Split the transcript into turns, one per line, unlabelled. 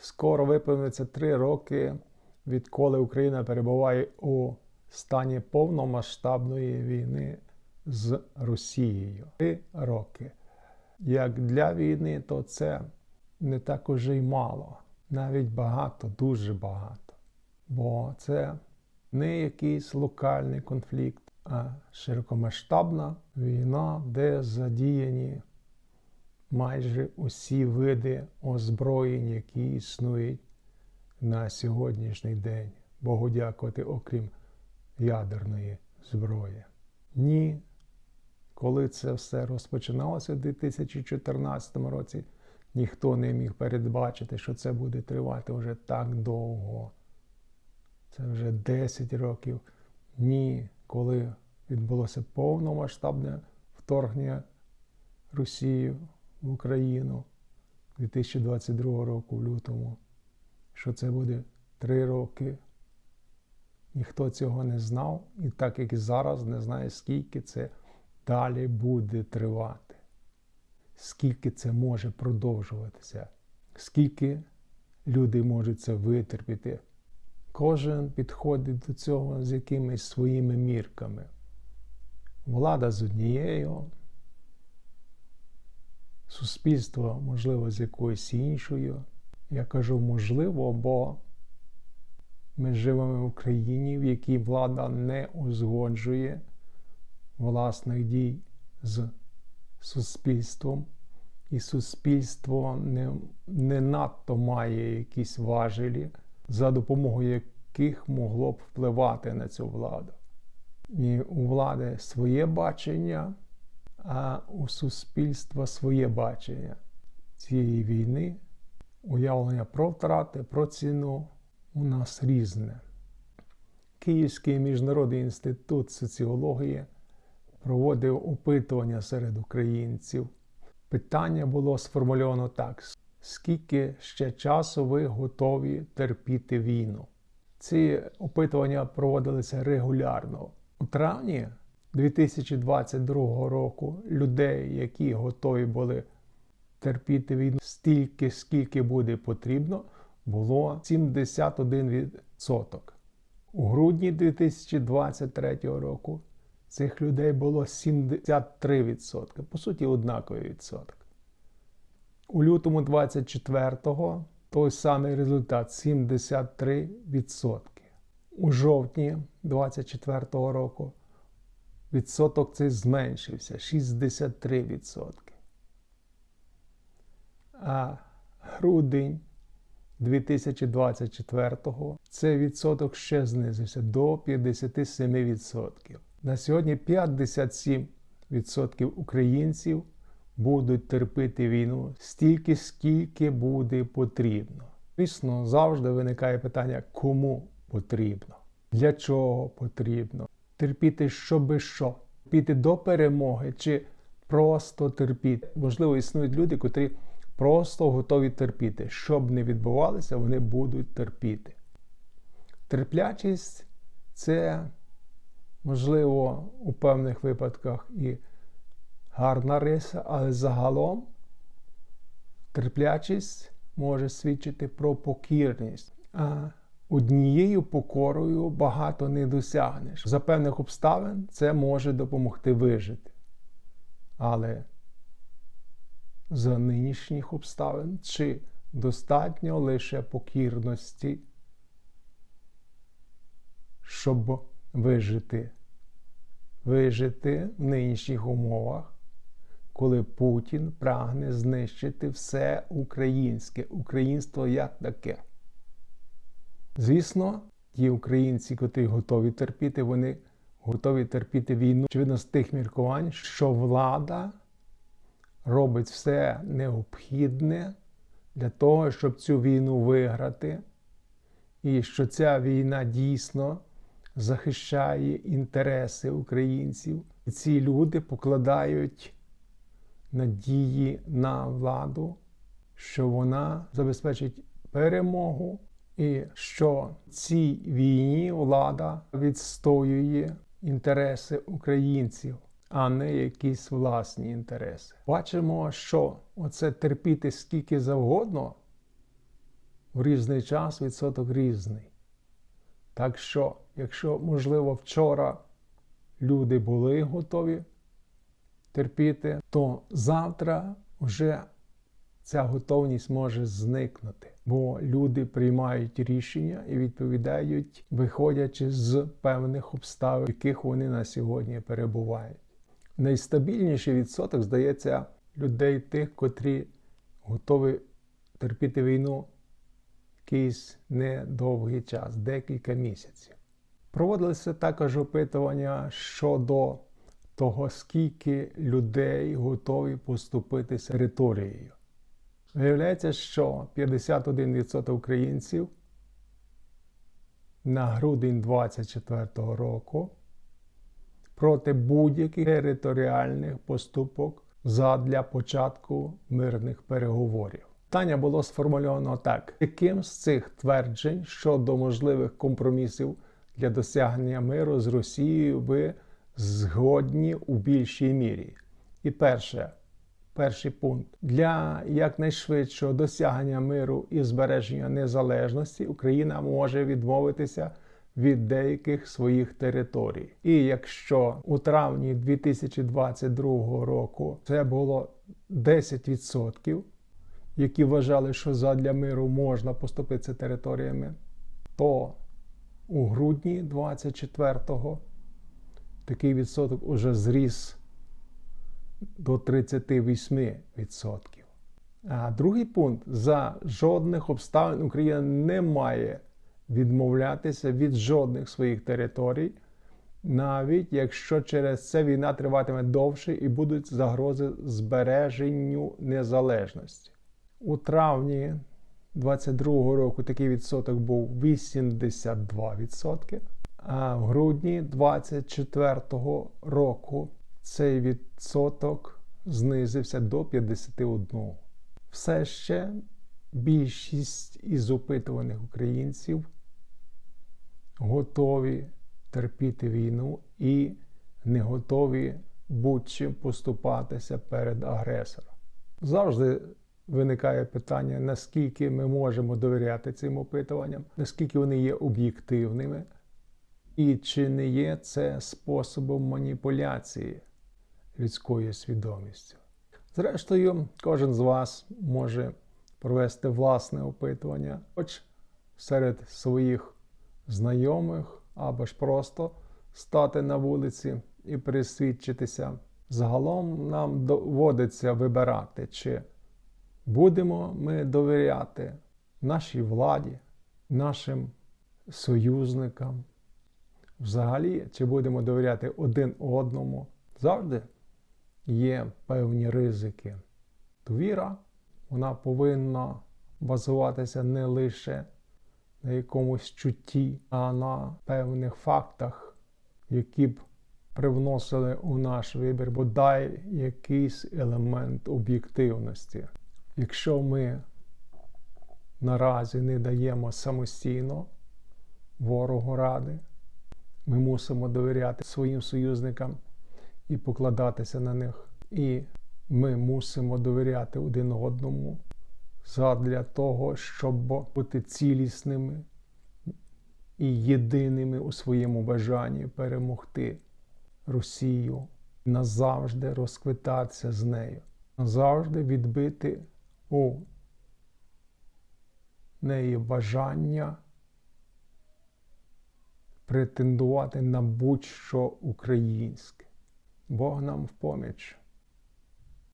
Скоро виповниться три роки, відколи Україна перебуває у стані повномасштабної війни з Росією. Три роки. Як для війни, то це не так уже й мало. Навіть багато, дуже багато. Бо це не якийсь локальний конфлікт, а широкомасштабна війна, де задіяні майже усі види озброєнь, які існують на сьогоднішній день. Богу дякувати, окрім ядерної зброї. Ні, коли це все розпочиналося в 2014 році, ніхто не міг передбачити, що це буде тривати вже так довго. Це вже 10 років. Ні, коли відбулося повномасштабне вторгнення Росії в Україну 2022 року в лютому, що це буде 3 роки. Ніхто цього не знав, і так як і зараз не знає, скільки це далі буде тривати, скільки це може продовжуватися, скільки люди можуть це витерпіти. Кожен підходить до цього з якимись своїми мірками. Влада з однією, суспільство, можливо, з якоюсь іншою. Я кажу можливо, бо ми живемо в країні, в якій влада не узгоджує власних дій з суспільством, і суспільство не, не надто має якісь важелі, за допомогою яких могло б впливати на цю владу. І у влади своє бачення, а у суспільства своє бачення цієї війни, уявлення про втрати, про ціну у нас різне. Київський міжнародний інститут соціології проводив опитування серед українців. Питання було сформульовано так: скільки ще часу ви готові терпіти війну? Ці опитування проводилися регулярно. У травні 2022 року людей, які готові були терпіти війну стільки, скільки буде потрібно, було 71%. У грудні 2023 року цих людей було 73%, по суті, однаковий відсоток. У лютому 24-го той самий результат 73%. У жовтні 24-го року відсоток цей зменшився 63%. А грудень 2024-го цей відсоток ще знизився до 57%. На сьогодні 57% українців будуть терпіти війну стільки, скільки буде потрібно. Звісно, завжди виникає питання, кому потрібно, для чого потрібно. Терпіти щоби що? Терпіти до перемоги чи просто терпіти. Можливо, існують люди, котрі просто готові терпіти. Що б не відбувалося, вони будуть терпіти. Терплячість це, можливо, у певних випадках і гарна риса, але загалом терплячість може свідчити про покірність. А однією покорою багато не досягнеш. За певних обставин це може допомогти вижити. Але за нинішніх обставин чи достатньо лише покірності, щоб вижити, вижити в нинішніх умовах, коли Путін прагне знищити все українське, українство як таке. Звісно, ті українці, котрі готові терпіти, вони готові терпіти війну, очевидно, з тих міркувань, що влада робить все необхідне для того, щоб цю війну виграти, і що ця війна дійсно захищає інтереси українців. І ці люди покладають надії на владу, що вона забезпечить перемогу, і що цій війні влада відстоює інтереси українців а не якісь власні інтереси. Бачимо, що оце терпіти скільки завгодно в різний час відсоток різний. Так що, якщо, можливо, вчора люди були готові терпіти, то завтра вже ця готовність може зникнути, бо люди приймають рішення і відповідають, виходячи з певних обставин, в яких вони на сьогодні перебувають. Найстабільніший відсоток, здається, людей тих, котрі готові терпіти війну якийсь недовгий час, декілька місяців. Проводилися також опитування щодо того, скільки людей готові поступитися територією. Виявляється, що 51% українців на грудень 2024 року проти будь-яких територіальних поступок задля початку мирних переговорів. Питання було сформульовано так: яким з цих тверджень щодо можливих компромісів для досягнення миру з Росією ви згодні у більшій мірі? І перше, перший пункт для якнайшвидшого досягнення миру і збереження незалежності Україна може відмовитися від деяких своїх територій. І якщо у травні 2022 року це було 10%, які вважали, що задля миру можна поступитися територіями, то у грудні 24-го такий відсоток уже зріс до 38%. А другий пункт: за жодних обставин Україна не має відмовлятися від жодних своїх територій, навіть якщо через це війна триватиме довше і будуть загрози збереженню незалежності. У травні 22-го року такий відсоток був 82%, а в грудні 24-го року цей відсоток знизився до 51%. Все ще більшість із опитуваних українців готові терпіти війну і не готові будь-чим поступатися перед агресором. Завжди виникає питання, наскільки ми можемо довіряти цим опитуванням, наскільки вони є об'єктивними, і чи не є це способом маніпуляції людською свідомістю. Зрештою, кожен з вас може провести власне опитування, хоч серед своїх знайомих або ж просто стати на вулиці і присвідчитися. Загалом нам доводиться вибирати, чи будемо ми довіряти нашій владі, нашим союзникам. Взагалі, чи будемо довіряти один одному, завжди є певні ризики. Довіра, вона повинна базуватися не лише на якомусь чутті, а на певних фактах, які б привносили у наш вибір, бодай якийсь елемент об'єктивності. Якщо ми наразі не даємо самостійно ворогу ради, ми мусимо довіряти своїм союзникам і покладатися на них. І ми мусимо довіряти один одному задля того, щоб бути цілісними і єдиними у своєму бажанні перемогти Росію, назавжди розквитатися з нею, назавжди відбити у неї бажання претендувати на будь-що українське. Бог нам в поміч.